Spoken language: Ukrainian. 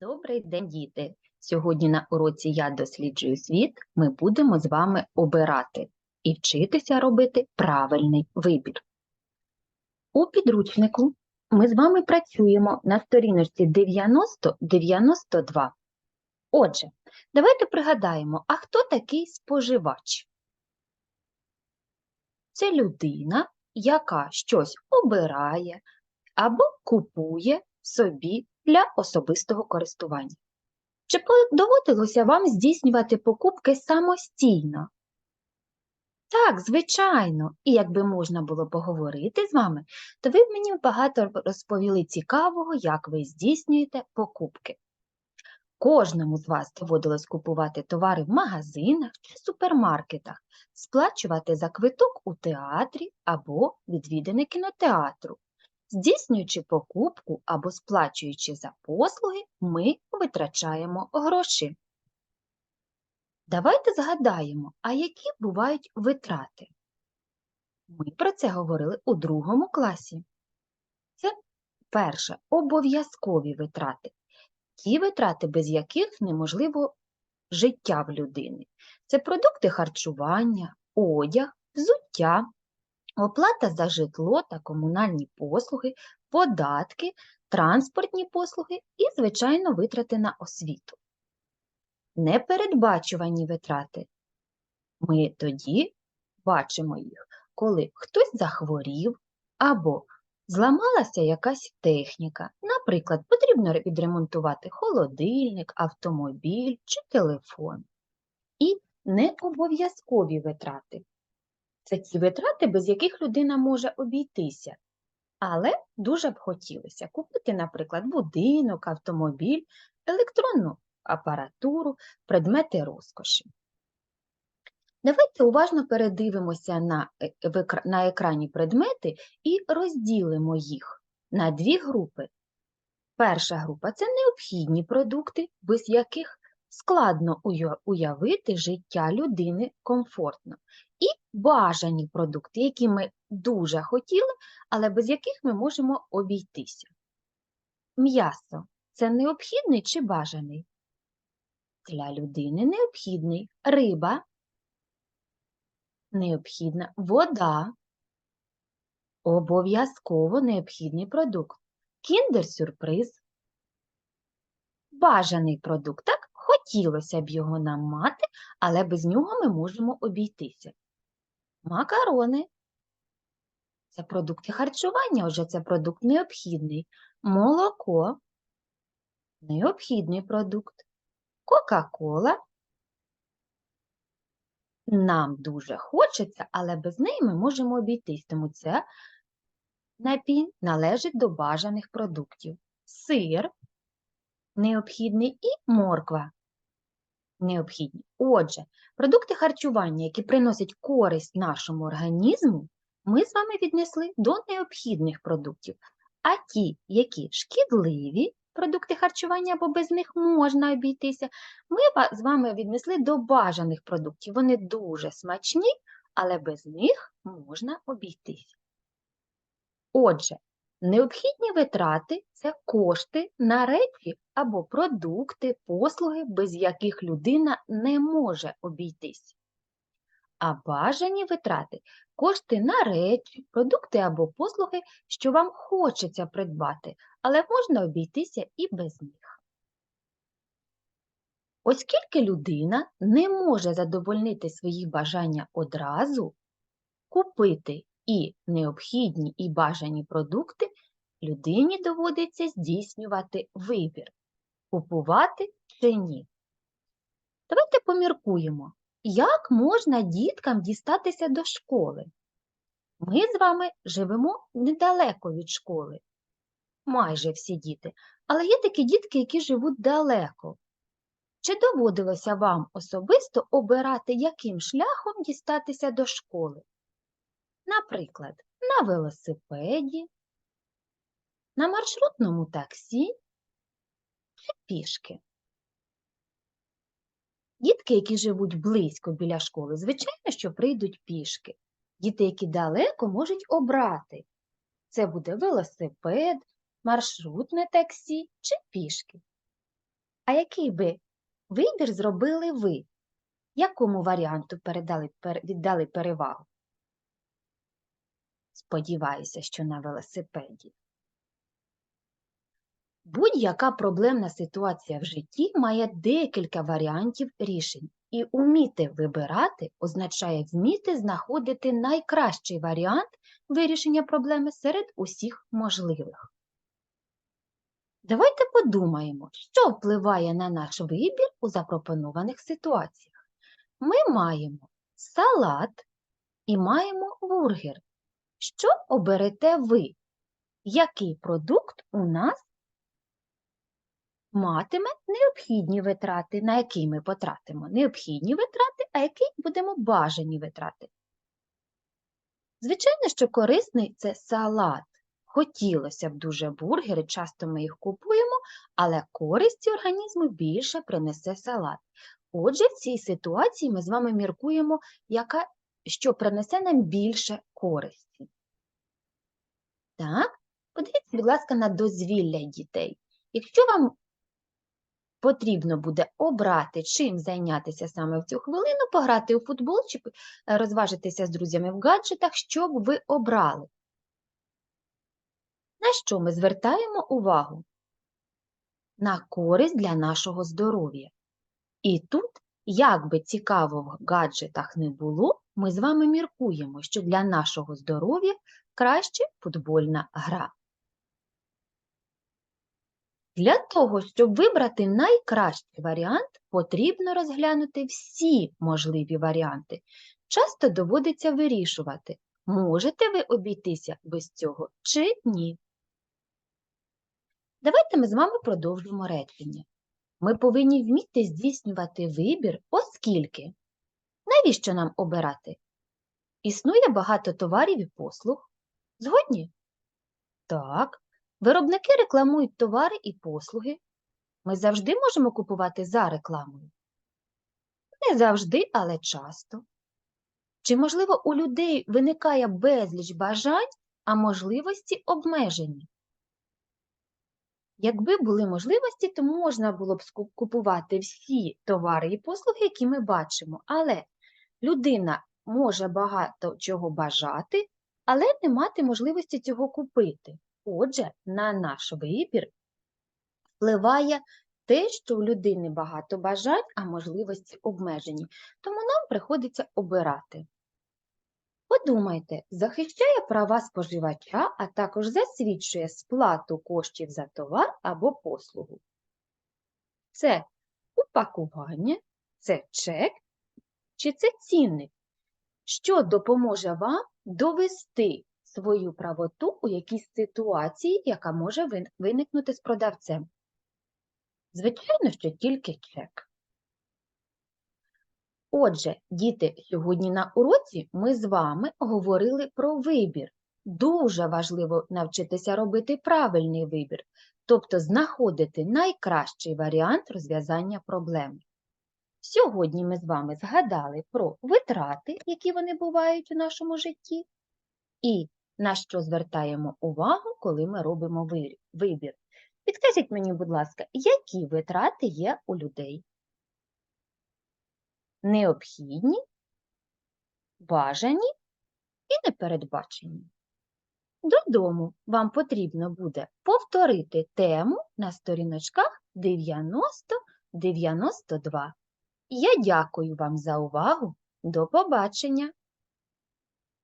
Добрий день, діти! Сьогодні на уроці Я досліджую світ ми будемо з вами обирати і вчитися робити правильний вибір. У підручнику ми з вами працюємо на сторіночці 90-92. Отже, давайте пригадаємо, а хто такий споживач? Це людина, яка щось обирає або купує собі для особистого користування. Чи доводилося вам здійснювати покупки самостійно? Так, звичайно, і якби можна було поговорити з вами, то ви б мені багато розповіли цікавого, як ви здійснюєте покупки. Кожному з вас доводилось купувати товари в магазинах чи супермаркетах, сплачувати за квиток у театрі або відвідини кінотеатру. Здійснюючи покупку або сплачуючи за послуги, ми витрачаємо гроші. Давайте згадаємо, а які бувають витрати. Ми про це говорили у другому класі. Це перше обов'язкові витрати. Ті витрати, без яких неможливо життя в людини. Це продукти харчування, одяг, взуття, оплата за житло та комунальні послуги, податки, транспортні послуги і, звичайно, витрати на освіту. Непередбачувані витрати. Ми тоді бачимо їх, коли хтось захворів або зламалася якась техніка. Наприклад, потрібно відремонтувати холодильник, автомобіль чи телефон. І необов'язкові витрати. Це ті витрати, без яких людина може обійтися. Але дуже б хотілося купити, наприклад, будинок, автомобіль, електронну апаратуру, предмети розкоші. Давайте уважно передивимося на, е, на екрані предмети і розділимо їх на дві групи. Перша група це необхідні продукти, без яких складно уявити життя людини комфортно. І бажані продукти, які ми дуже хотіли, але без яких ми можемо обійтися. М'ясо це необхідний чи бажаний? Для людини необхідний риба, необхідна вода, обов'язково необхідний продукт. Кіндер-сюрприз, бажаний продукт? Хотілося б його нам мати, але без нього ми можемо обійтися. Макарони. Це продукти харчування, вже це продукт необхідний. Молоко необхідний продукт. Кока-кола. Нам дуже хочеться, але без неї ми можемо обійтись, тому це напій належить до бажаних продуктів. Сир необхідний і морква необхідні. Отже, продукти харчування, які приносять користь нашому організму, ми з вами віднесли до необхідних продуктів, а ті, які шкідливі продукти харчування або без них можна обійтися, ми з вами віднесли до бажаних продуктів. Вони дуже смачні, але без них можна обійтися. Отже, Необхідні витрати це кошти на речі або продукти, послуги, без яких людина не може обійтись. А бажані витрати кошти на речі, продукти або послуги, що вам хочеться придбати, але можна обійтися і без них. Оскільки людина не може задовольнити свої бажання одразу, купити і необхідні і бажані продукти, людині доводиться здійснювати вибір, купувати чи ні. Давайте поміркуємо, як можна діткам дістатися до школи. Ми з вами живемо недалеко від школи, майже всі діти, але є такі дітки, які живуть далеко. Чи доводилося вам особисто обирати, яким шляхом дістатися до школи? Наприклад, на велосипеді, на маршрутному таксі чи пішки. Дітки, які живуть близько біля школи, звичайно, що прийдуть пішки. Діти, які далеко, можуть обрати. Це буде велосипед, маршрутне таксі чи пішки. А який би вибір зробили ви? Якому варіанту передали, віддали перевагу? Сподіваюся, що на велосипеді. Будь-яка проблемна ситуація в житті має декілька варіантів рішень, і уміти вибирати означає вміти знаходити найкращий варіант вирішення проблеми серед усіх можливих. Давайте подумаємо, що впливає на наш вибір у запропонованих ситуаціях. Ми маємо салат і маємо бургер. Що оберете ви? Який продукт у нас матиме необхідні витрати, на які ми потратимо необхідні витрати, а які будемо бажані витрати. Звичайно, що корисний це салат. Хотілося б дуже бургери, часто ми їх купуємо, але користі організму більше принесе салат. Отже, в цій ситуації ми з вами міркуємо, яка, що принесе нам більше користі. Так, подивіться, будь ласка, на дозвілля дітей. Якщо вам потрібно буде обрати, чим зайнятися саме в цю хвилину, пограти у футбол чи е, розважитися з друзями в гаджетах, що б ви обрали? На що ми звертаємо увагу? На користь для нашого здоров'я. І тут, як би цікаво в гаджетах не було, ми з вами міркуємо, що для нашого здоров'я краще футбольна гра. Для того, щоб вибрати найкращий варіант, потрібно розглянути всі можливі варіанти. Часто доводиться вирішувати, можете ви обійтися без цього чи ні. Давайте ми з вами продовжимо речення. Ми повинні вміти здійснювати вибір, оскільки. Навіщо нам обирати? Існує багато товарів і послуг. Згодні? Так. Виробники рекламують товари і послуги. Ми завжди можемо купувати за рекламою? Не завжди, але часто. Чи, можливо, у людей виникає безліч бажань, а можливості обмежені? Якби були можливості, то можна було б купувати всі товари і послуги, які ми бачимо. Але людина може багато чого бажати, але не мати можливості цього купити. Отже, на наш вибір впливає те, що у людини багато бажань, а можливості обмежені. Тому нам приходиться обирати. Подумайте, захищає права споживача, а також засвідчує сплату коштів за товар або послугу. Це упакування, це чек чи це цінник, що допоможе вам довести свою правоту у якійсь ситуації, яка може виникнути з продавцем. Звичайно, що тільки чек. Отже, діти, сьогодні на уроці ми з вами говорили про вибір. Дуже важливо навчитися робити правильний вибір, тобто знаходити найкращий варіант розв'язання проблеми. Сьогодні ми з вами згадали про витрати, які вони бувають у нашому житті, і на що звертаємо увагу, коли ми робимо вибір. Підкажіть мені, будь ласка, які витрати є у людей? Необхідні, бажані і непередбачені. Додому вам потрібно буде повторити тему на сторіночках 90-92. Я дякую вам за увагу. До побачення!